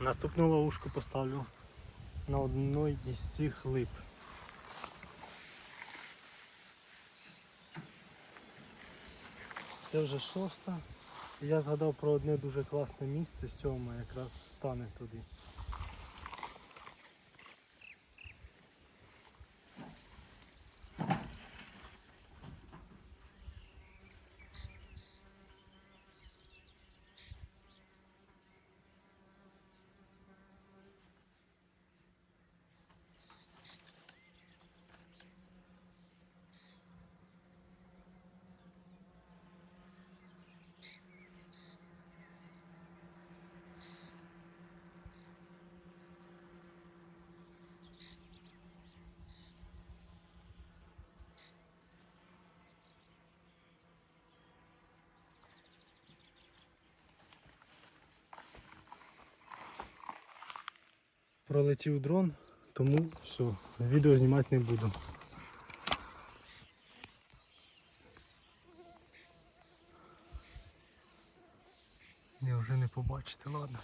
Наступну ловушку поставлю на одній із цих лип. Це вже шоста. Я згадав про одне дуже класне місце, сьоме якраз встане туди. Пролетів дрон, тому все, відео знімати не буду. Я вже не побачите, ладно.